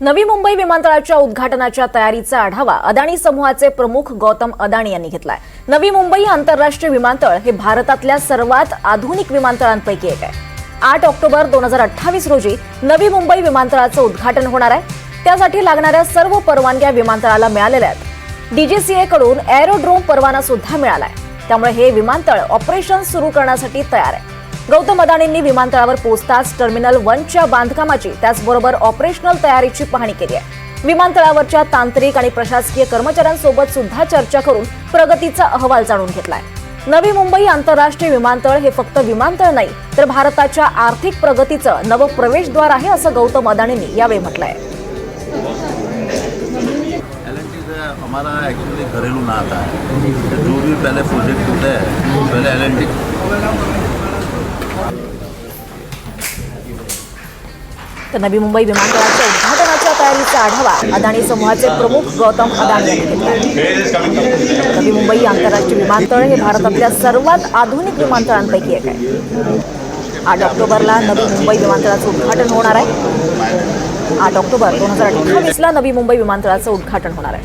नवी मुंबई विमानतळाच्या उद्घाटनाच्या तयारीचा आढावा अदाणी समूहाचे प्रमुख गौतम अदाणी यांनी घेतलाय. नवी मुंबई आंतरराष्ट्रीय विमानतळ हे भारतातल्या सर्वात आधुनिक विमानतळांपैकी एक आहे. आठ ऑक्टोबर दोन हजार अठ्ठावीस रोजी नवी मुंबई विमानतळाचं उद्घाटन होणार आहे. त्यासाठी लागणाऱ्या सर्व परवानग्या विमानतळाला मिळालेल्या आहेत. डीजीसीए कडून एरोड्रोम परवाना सुद्धा मिळालाय. त्यामुळे हे विमानतळ ऑपरेशन सुरू करण्यासाठी तयार आहे. गौतम अदानींनी विमानतळावर पोहोचताच टर्मिनल वनच्या बांधकामाची त्याचबरोबर ऑपरेशनल तयारीची पाहणी केली आहे. विमानतळावरच्या तांत्रिक आणि प्रशासकीय कर्मचाऱ्यांसोबत सुद्धा चर्चा करून प्रगतीचा अहवाल जाणून घेतलाय. नवी मुंबई आंतरराष्ट्रीय विमानतळ हे फक्त विमानतळ नाही तर भारताच्या आर्थिक प्रगतीचं नवं प्रवेशद्वार आहे असं गौतम अदानींनी यावेळी म्हटलंय. हमारा एक्चुअली घरेलू नाता है जो भी पहले प्रोजेक्ट होते. हैं पहले एल तर नवी मुंबई विमानतळाच्या उद्घाटनाच्या तयारीचा आढावा अदानी समूहाचे प्रमुख गौतम अदानी यांनी घेतला. नवी मुंबई आंतरराष्ट्रीय विमानतळ हे भारतातल्या सर्वात आधुनिक विमानतळांपैकी एक आहे. आठ ऑक्टोबरला नवी मुंबई विमानतळाचं उद्घाटन होणार आहे. आठ ऑक्टोबर दोन हजार अठ्ठावीसला नवी मुंबई विमानतळाचं उद्घाटन होणार आहे.